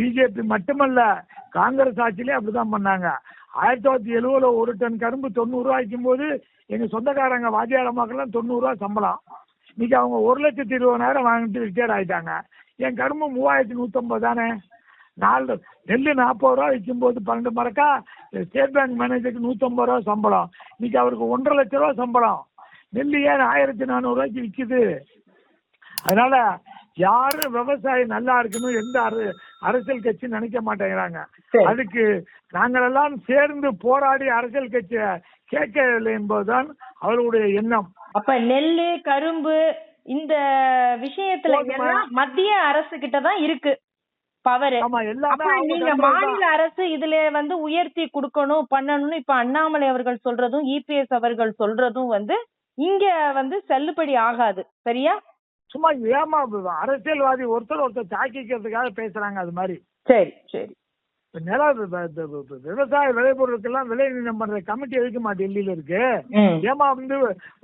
BJP மட்டுமல்ல காங்கிரஸ் ஆட்சியிலே அப்படிதான் பண்ணாங்க. ஆயிரத்தி தொள்ளாயிரத்தி எழுபதுல ஒரு டன் கரும்பு தொண்ணூறு ரூபாய்க்கும் போது எங்க சொந்தக்காரங்க வாத்தியார மக்கள்லாம் தொண்ணூறு ரூபா சம்பளம். இன்னைக்கு அவங்க ஒரு லட்சத்தி இருபதாயிரம் வாங்கிட்டு ரிட்டையர் ஆயிட்டாங்க. என் கரும்பு மூவாயிரத்தி நூற்றம்பது தானே? நாலு நெல் நாற்பது ரூபா விற்கும்போது பன்னெண்டு மரக்கா ஸ்டேட் பேங்க் மேனேஜருக்கு நூற்றம்பது ரூபா சம்பளம். இன்னைக்கு அவருக்கு ஒன்றரை லட்ச ரூபா சம்பளம். நெல் ஏன் ஆயிரத்தி நானூறுரூவாய்க்கு விற்குது அதனால யாரும் விவசாயி நல்லா இருக்கணும் எந்த அரசியல் கட்சி நினைக்க மாட்டேங்கிறாங்க. அதுக்கு நாங்களெல்லாம் சேர்ந்து போராடி அரசியல் கட்சியை கேட்கவில்லை என்பதுதான் அவர்களுடைய எண்ணம். அப்ப நெல்லு கரும்பு இந்த விஷயத்துல மத்திய அரசு கிட்ட தான் இருக்கு பவர். நீங்க. மாநில அரசு இதுல வந்து உயர்த்தி கொடுக்கணும் பண்ணணும்னு இப்ப அண்ணாமலை அவர்கள் சொல்றதும் இபிஎஸ் அவர்கள் சொல்றதும் வந்து இங்க வந்து செல்லுபடி ஆகாது. சரியா? சும்மா ஏமா அரசியல்வாதி ஒருத்தர் ஒருத்தர் தாக்கிக்கிறதுக்காக பேசுறாங்க அது மாதிரி. சரி சரி. நில விவசாய விளைபொருளுக்கெல்லாம் விலை நிர்ணயம் பண்ற கமிட்டி எதுக்குமா டெல்லியில இருக்கு. ஏமா வந்து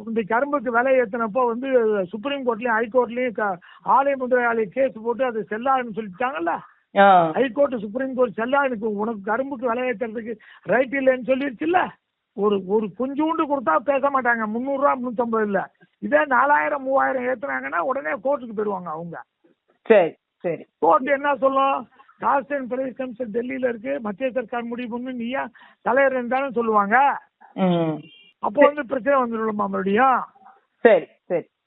இந்த கரும்புக்கு விலை ஏத்தினப்போ வந்து சுப்ரீம் கோர்ட்லயும் ஹைகோர்ட்லயும் ஆலை முதலாளி கேஸ் போட்டு அது செல்லாதுன்னு சொல்லிட்டாங்கல்ல. ஹைகோர்ட் சுப்ரீம் கோர்ட் செல்லாதுக்கு உனக்கு கரும்புக்கு விலை ஏத்துறதுக்கு ரைட் இல்லைன்னு சொல்லிருச்சுல்ல? ஒரு ஒரு கொஞ்சூண்டு கொடுத்தா பேச மாட்டாங்க. முந்நூறுரூவா முந்நூற்றம்பது இல்ல இதே நாலாயிரம் மூவாயிரம் ஏத்துனாங்கன்னா உடனே கோர்ட்டுக்கு போயிடுவாங்க அவங்க. சரி சரி. கோர்ட் என்ன சொல்லும்? காஸ்ட் அண்ட் பிரைஸ் கமிஷன் டெல்லியில இருக்கு. மத்திய சர்க்கார் முடிவு பண்ணு. நீயா தலைவர் தானே சொல்லுவாங்க. அப்போ வந்து பிரச்சனை வந்துடுமா மறுபடியும். சரி.